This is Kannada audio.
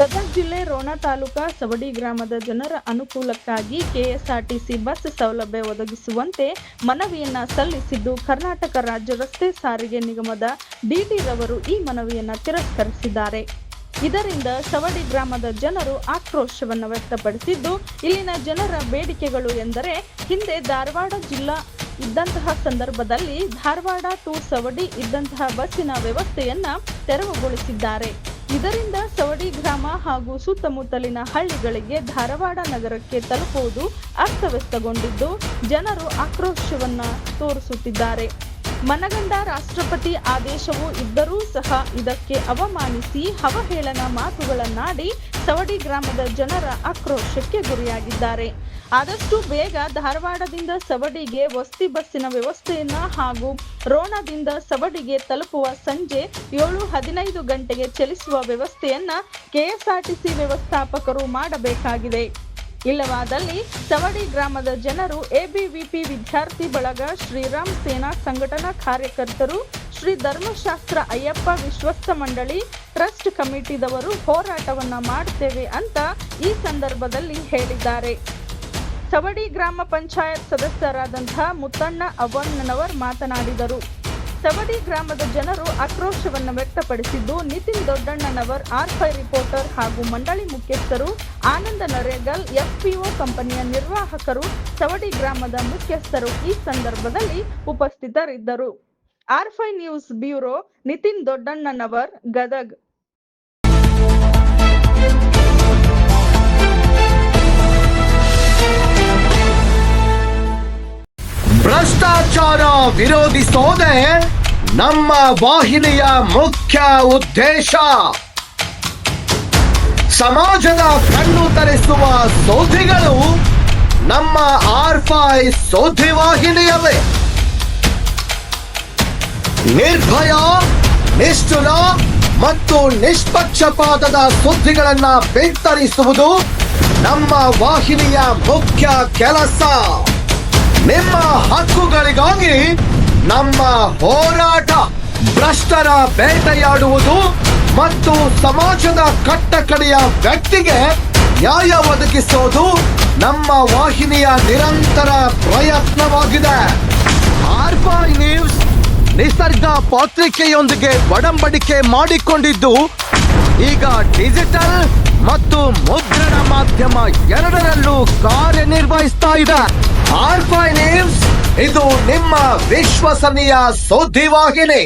ಗದಗ ಜಿಲ್ಲೆ ರೋಣ ತಾಲೂಕಾ ಸವಡಿ ಗ್ರಾಮದ ಜನರ ಅನುಕೂಲಕ್ಕಾಗಿ ಕೆಎಸ್ಆರ್ಟಿಸಿ ಬಸ್ ಸೌಲಭ್ಯ ಒದಗಿಸುವಂತೆ ಮನವಿಯನ್ನ ಸಲ್ಲಿಸಿದ್ದು ಕರ್ನಾಟಕ ರಾಜ್ಯ ರಸ್ತೆ ಸಾರಿಗೆ ನಿಗಮದ ಡಿಡಿ ರವರು ಈ ಮನವಿಯನ್ನ ತಿರಸ್ಕರಿಸಿದ್ದಾರೆ. ಇದರಿಂದ ಸವಡಿ ಗ್ರಾಮದ ಜನರು ಆಕ್ರೋಶವನ್ನು ವ್ಯಕ್ತಪಡಿಸಿದ್ದು, ಇಲ್ಲಿನ ಜನರ ಬೇಡಿಕೆಗಳು ಎಂದರೆ ಹಿಂದೆ ಧಾರವಾಡ ಜಿಲ್ಲಾ ಇದ್ದಂತಹ ಸಂದರ್ಭದಲ್ಲಿ ಧಾರವಾಡ ಟು ಸವಡಿ ಇದ್ದಂತಹ ಬಸ್ಸಿನ ವ್ಯವಸ್ಥೆಯನ್ನ ತೆರವುಗೊಳಿಸಿದ್ದಾರೆ. ಇದರಿಂದ ಸವಡಿ ಗ್ರಾಮ ಹಾಗೂ ಸುತ್ತಮುತ್ತಲಿನ ಹಳ್ಳಿಗಳಿಗೆ ಧಾರವಾಡ ನಗರಕ್ಕೆ ತಲುಪುವುದು ಅಸ್ತವ್ಯಸ್ತಗೊಂಡಿದ್ದು ಜನರು ಆಕ್ರೋಶವನ್ನ ತೋರಿಸುತ್ತಿದ್ದಾರೆ. ಮನಗಂಡ ರಾಷ್ಟ್ರಪತಿ ಆದೇಶವು ಇದ್ದರೂ ಸಹ ಇದಕ್ಕೆ ಅವಮಾನಿಸಿ ಅವಹೇಳನ ಮಾತುಗಳನ್ನಾಡಿ ಸವಡಿ ಗ್ರಾಮದ ಜನರ ಆಕ್ರೋಶಕ್ಕೆ ಗುರಿಯಾಗಿದ್ದಾರೆ. ಆದಷ್ಟು ಬೇಗ ಧಾರವಾಡದಿಂದ ಸವಡಿಗೆ ವಸ್ತಿ ಬಸ್ಸಿನ ವ್ಯವಸ್ಥೆಯನ್ನ ಹಾಗೂ ರೋಣದಿಂದ ಸವಡಿಗೆ ತಲುಪುವ ಸಂಜೆ ಏಳು ಹದಿನೈದು ಗಂಟೆಗೆ ಚಲಿಸುವ ವ್ಯವಸ್ಥೆಯನ್ನ ಕೆಎಸ್ಆರ್ಟಿಸಿ ವ್ಯವಸ್ಥಾಪಕರು ಮಾಡಬೇಕಾಗಿದೆ. ಇಲ್ಲವಾದಲ್ಲಿ ಸವಡಿ ಗ್ರಾಮದ ಜನರು ಎಬಿವಿಪಿ ವಿದ್ಯಾರ್ಥಿ ಬಳಗ ಶ್ರೀರಾಮ್ ಸೇನಾ ಸಂಘಟನಾ ಕಾರ್ಯಕರ್ತರು ಶ್ರೀ ಧರ್ಮಶಾಸ್ತ್ರ ಅಯ್ಯಪ್ಪ ವಿಶ್ವಸ್ತ ಮಂಡಳಿ ಟ್ರಸ್ಟ್ ಕಮಿಟಿದವರು ಹೋರಾಟವನ್ನ ಮಾಡುತ್ತೇವೆ ಅಂತ ಈ ಸಂದರ್ಭದಲ್ಲಿ ಹೇಳಿದ್ದಾರೆ. ಸವಡಿ ಗ್ರಾಮ ಪಂಚಾಯತ್ ಸದಸ್ಯರಾದಂತಹ ಮುತ್ತಣ್ಣ ಅವನ್ನವರ್ ಮಾತನಾಡಿದರು. ಸವಡಿ ಗ್ರಾಮದ ಜನರು ಆಕ್ರೋಶವನ್ನು ವ್ಯಕ್ತಪಡಿಸಿದ್ದು, ನಿತಿನ್ ದೊಡ್ಡಣ್ಣನವರ್, ಆರ್ಫೈ ರಿಪೋರ್ಟರ್ ಹಾಗೂ ಮಂಡಳಿ ಮುಖ್ಯಸ್ಥರು, ಆನಂದ ನರೇಗಲ್, ಎಫ್ಪಿಒ ಕಂಪನಿಯ ನಿರ್ವಾಹಕರು ಸವಡಿ ಗ್ರಾಮದ ಮುಖ್ಯಸ್ಥರು ಈ ಸಂದರ್ಭದಲ್ಲಿ ಉಪಸ್ಥಿತರಿದ್ದರು. ಆರ್ಫೈ ನ್ಯೂಸ್ ಬ್ಯೂರೋ ನಿತಿನ್ ದೊಡ್ಡಣ್ಣನವರ್, ಗದಗ್. ವಿರೋಧಿಸೋದೇ ನಮ್ಮ ವಾಹಿನಿಯ ಮುಖ್ಯ ಉದ್ದೇಶ. ಸಮಾಜದ ಕಣ್ಣು ತರಿಸುವ ಸೌಧಿಗಳು ನಮ್ಮ ಆರ್ಫೈ ಸೋಧಿ ವಾಹಿನಿಯವೇ. ನಿರ್ಭಯ, ನಿಷ್ಠುರ ಮತ್ತು ನಿಷ್ಪಕ್ಷಪಾತದ ಸುದ್ದಿಗಳನ್ನ ಬಿತ್ತರಿಸುವುದು ನಮ್ಮ ವಾಹಿನಿಯ ಮುಖ್ಯ ಕೆಲಸ. ನಿಮ್ಮ ಹಕ್ಕುಗಳಿಗಾಗಿ ನಮ್ಮ ಹೋರಾಟ ಭ್ರಷ್ಟರ ಬೇಟೆಯಾಡುವುದು ಮತ್ತು ಸಮಾಜದ ಕಟ್ಟಕಡೆಯ ವ್ಯಕ್ತಿಗೆ ನ್ಯಾಯ ಒದಗಿಸೋದು ನಮ್ಮ ವಾಹಿನಿಯ ನಿರಂತರ ಪ್ರಯತ್ನವಾಗಿದೆ. ಆರ್ಫೈ ನ್ಯೂಸ್ ನಿಸರ್ಗ ಪತ್ರಿಕೆಯೊಂದಿಗೆ ಒಡಂಬಡಿಕೆ ಮಾಡಿಕೊಂಡಿದ್ದು ಈಗ ಡಿಜಿಟಲ್ ಮತ್ತು ಮಾಧ್ಯಮ ಎರಡರಲ್ಲೂ ಕಾರ್ಯನಿರ್ವಹಿಸ್ತಾ ಇದೆ. ಆರ್ಫೈ ನ್ಯೂಸ್ ಇದು ನಿಮ್ಮ ವಿಶ್ವಸನೀಯ ಸುದ್ದಿವಾಹಿನಿ.